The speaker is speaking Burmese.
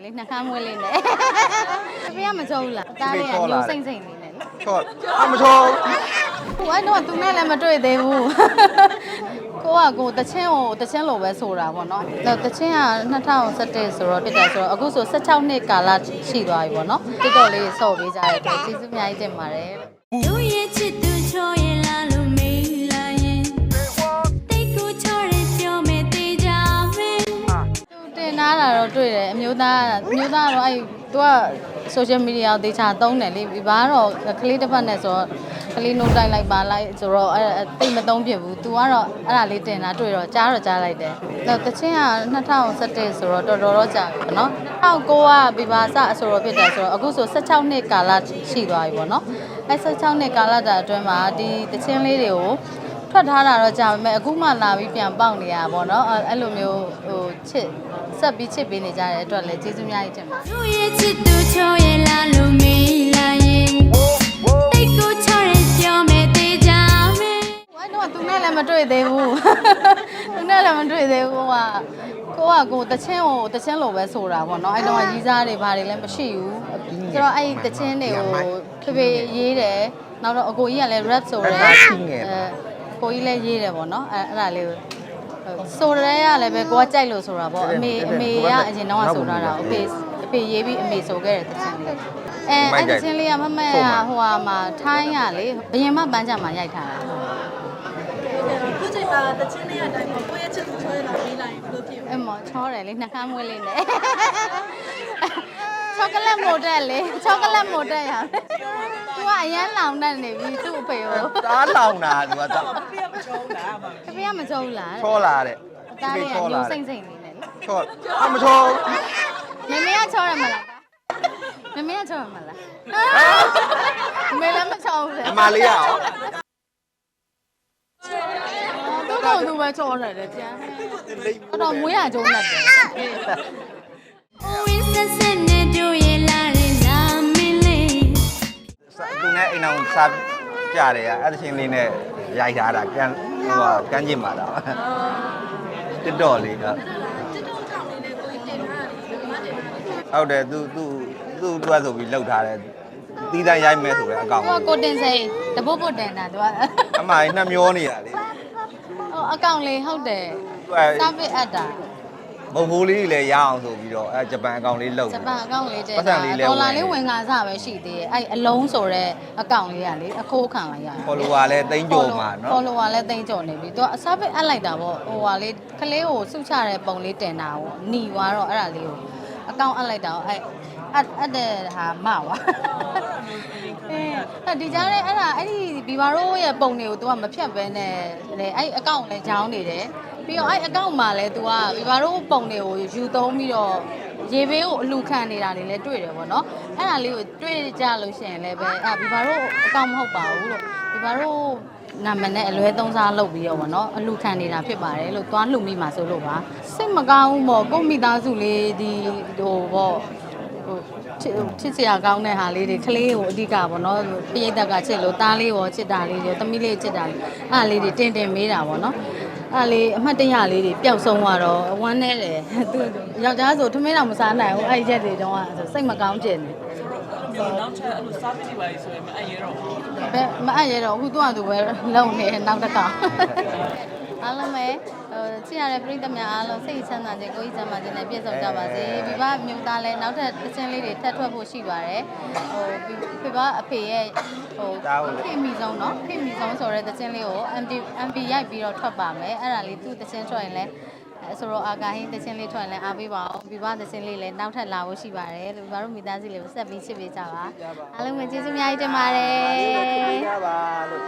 တယ်လေနှခမ်းမွေးလေးနဲ့တပည့်ကမကြောက်ဘူးလားအသားလေးကညိုစိမ့်စိမ့်လေးနဲ့လေချော့အမချော့ဟိုအဲ့တော့သူနဲ့လည်းမတွေ့သေးဘူးကိုကကိုတချင်းကိုတချင်းလိုပဲဆိုတာပေါ့နော်ဒါတချင်းက2017ဆိုတော့ဖြစ်တယ်ဆိုတော့အခုဆို16နှစ်ကာလရှိသွားပြီပေါ့နော်တစ်တော်လေးဆော့ပေးကြတဲ့အတွက်ကျေးဇူးအများကြီးတင်ပါတယ်လို့တို့ရဲ့ချစ်သူချောရ တာတော့တွေ့တယ်အမျိုးသားအမျိုးသားကတော့အဲ့သူက social media ကိုတေချာသုံးတယ်လေဒီဘာကတော့ကလေးတစ်ဖက်နဲ့ဆိုတော့ကလေးနှုတ်တိုက်လိုက်ပါလိုက်ဆိုတော့အဲ့တိတ်မသုံးဖြစ်ဘူး तू ကတော့အဲ့ဒါလေးတင်တာတွေ့တော့ကြားတော့ကြားလိုက်တယ်တော့တချင်းက2017ဆိုတော့တော်တော်တော့ကြာပြီပေါ့နော်2009ကပြပါစအဆိုတော့ဖြစ်တယ်ဆိုတော့အခုဆို16နှစ်ကာလရှိသွားပြီပေါ့နော်အဲ့16နှစ်ကာလတာအတွင်းမှာဒီတချင်းလေးတွေကို ထွက်ထားတာတော့ကြာပါမယ်အခုမှလာပြီးပြန်ပေါက်နေရတာပေါ့နော်အဲ့အဲ့လိုမျိုးဟိုချစ်ဆက်ပြီးချစ်ပေးနေကြတဲ့အတွက်လည်းကျေးဇူးများကြီးတင်ပါတယ်တို့ရဲ့ချစ်သူချောရင်လာလို့မေးလာရင်တိတ်ကိုချောရဲပြောမယ်တေးကြမယ်။ဘာလို့သူနဲ့လည်းမတွေ့သေးဘူး။သူနဲ့လည်းမတွေ့သေးဘူးကိုကကိုကကိုတချင်းကိုတချင်းလိုပဲဆိုတာပေါ့နော်။အဲ့တော့ရီးစားတွေဘာတွေလည်းမရှိဘူး။ဆိုတော့အဲ့တချင်းတွေကိုဖေဖေရေးတယ်။နောက်တော့အကိုကြီးကလည်း rap ဆိုတယ်အဲ ကိုကြီးလည်းရေးတယ်ပေါ့နော်။အဲ့အဲ့ဒါလေးကိုဆိုရဲရလည်းပဲကိုကကြိုက်လို့ဆိုတာပေါ့အမေအမေကအရင်တော့ဆိုတာတာအဖေအဖေရေးပြီးအမေဆိုခဲ့တဲ့တချင်းလေးအဲအဲ့တချင်းလေးကမမကဟိုဟာမှာထိုင်းရလေဘယင်မပန်းကြမှာရိုက်ထားတာခုချိန်မှာတချင်းလေးအတိုင်းပေါ့ကိုယ့်ရဲ့ချစ်သူချွဲလာပေးလိုက်ရင်ဘယ်လိုဖြစ်လဲအဲ့မော်ချောတယ်လေနှခမ်းမွေးလေးနဲ့ချောကလက်မိုတက်လေချောကလက်မိုတက်ရသူ ကအရန်လောင်တတ်နေပြီသူ့အဖေကိုတားလောင်တာသူကတာပြည့်မချုံးတာပါတပည့်ကမကြုံလားချောလာတဲ့အသားလေးကညိုစိမ့်စိမ့်လေးနဲ့လေချော့အမချော့မမေကချောရမလားမမေကချောရမလားမေလည်းမချောဘူးလေအမလေးရအောင်သူ့ကောင်သူပဲချောတယ်လေကျန်တော့မွေးရကြုံးနဲ့တယ်ဝင်းဆက်ဆ အိမ်အောင်စားကြတယ်ကအဲ့တချင်းလေးနဲ့ရိုက်ထားတာကန်ဟိုကကန်းကျင်ပါတော့တစ်တော်လေးကတစ်တုံးထောင်လေးနဲ့ကိုယ်တင်ထားတယ်မတင်ထားတယ်ဟုတ်တယ်သူသူသူ့အတွက်ဆိုပြီးလှုပ်ထားတယ်တီးတန်းရိုက်မဲဆိုတဲ့အကောင်သူကကိုတင်စိန်တပုတ်ပုတ်တင်တာသူကအမကြီးနှမျောနေတာလေဟိုအကောင့်လေးဟုတ်တယ် သူကစာပစ်အပ်တာ မုံမိုးလေးလည်းရအောင်ဆိုပြီးတော့အဲဂျပန်အကောင်လေးလှုပ်ဂျပန်အကောင့်လေးတဲ့ပတ်စံလေးလည်းဒေါ်လာလေးဝင်ကားစားပဲရှိသေးတယ်အဲ့အလုံးဆိုတဲ့အကောင့်လေးကလေအခိုးခံလိုက်ရတယ်ဖော်လိုဝါလည်းတိမ့်ကြော်မှာနော်ဖော်လိုဝါလည်းတိမ့်ကြော်နေပြီသူကအစားပစ်အပ်လိုက်တာပေါ့ဟိုဟာလေးကလေးကိုစုချတဲ့ပုံလေးတင်တာပေါ့หนีသွားတော့အဲ့ဒါလေးကို အကောင့်အပ်လိုက်တာပေါ့အဲ့အပ်အပ်တဲ့ဟာမဝါအဲ့ဒီကြားထဲအဲ့ဒါအဲ့ဒီဘီဘာရိုရဲ့ပုံတွေကို तू ကမဖြတ်ပဲနဲ့လေအဲ့အကောင့်လည်းကြောင်းနေတယ်ပြီးတော့အဲ့အကောင့်မှာလည်း तू ကဘီဘာရိုပုံတွေကိုယူသုံးပြီးတော့ရေဘေးကိုအလူခံနေတာတွေလည်းတွေ့တယ်ပေါ့နော်အဲ့ဒါလေးကိုတွေ့ကြလို့ရှိရင်လည်းပဲအဲ့ဘီဘာရိုအကောင့်မဟုတ်ပါဘူးလို့ဘီဘာရို နာမည်နဲ့အလွဲသုံးစားလုပ်ပြီးတော့ဗောနော်အလူခံနေတာဖြစ်ပါတယ်လို့သွားလှူမိမှာဆိုလို့ပါစိတ်မကောင်းဘူးပေါ့ကိုယ့်မိသားစုလေးဒီဟိုဗောဟိုချစ်ချစ်စရာကောင်းတဲ့ဟာလေးတွေကလေးကိုအဓိကပေါ့နော်ပြိတ္တကချစ်လို့သားလေးရောချစ်တာလေးရောသမီးလေးချစ်တာလေးအဲ့ဒါလေးတွေတင်တင်မေးတာပေါ့နော်အဲ့ဒါလေးအမှတ်တရလေးတွေပျောက်ဆုံးသွားတော့ဝမ်းနေတယ်သူယောက်ျားဆိုထမင်းတော့မစားနိုင်ဘူးအဲ့ဒီချက်တွေတော့ဆိုစိတ်မကောင်းဖြစ်နေ မျိုးနောက်ထပ်အဲ့လိုစားကြည့်ပါလေဆိုရင်မအပ်ရတော့ဘူး ဘယ်မအပ်ရတော့အခုသူ့အတူပဲလုံနေနောက်တစ်ခါအားလုံးပဲဟိုချစ်ရတဲ့ပရိသတ်များအားလုံးစိတ်ချမ်းသာခြင်းကိုယ်ကြီးချမ်းသာခြင်းနဲ့ပြည့်စုံကြပါစေ။ပြပမြို့သားလည်းနောက်ထပ်တစ်ချင်းလေးတွေထပ်ထွက်ဖို့ရှိပါတယ်။ဟိုပြပအဖေရဲ့ဟိုခေမီဆုံးเนาะခေမီဆုံးဆိုတဲ့တစ်ချင်းလေးကို MD MB ရိုက်ပြီးတော့ထွက်ပါမယ်။အဲ့ဒါလေးသူ့တစ်ချင်းထွက်ရင်လည်း အဲဆိုတော့အာကာဟင်းတစ်ချင်းလေးထွက်ရင်လည်းအားပေးပါအောင်ပြပတစ်ချင်းလေးလည်းနောက်ထပ်လာဖို့ရှိပါတယ်။ပြပတို့မိသားစုလေးကိုဆက်ပြီးချစ်ပေးကြပါ။အားလုံးပဲကျေးဇူးအများကြီးတင်ပါတယ်။ရပါလို့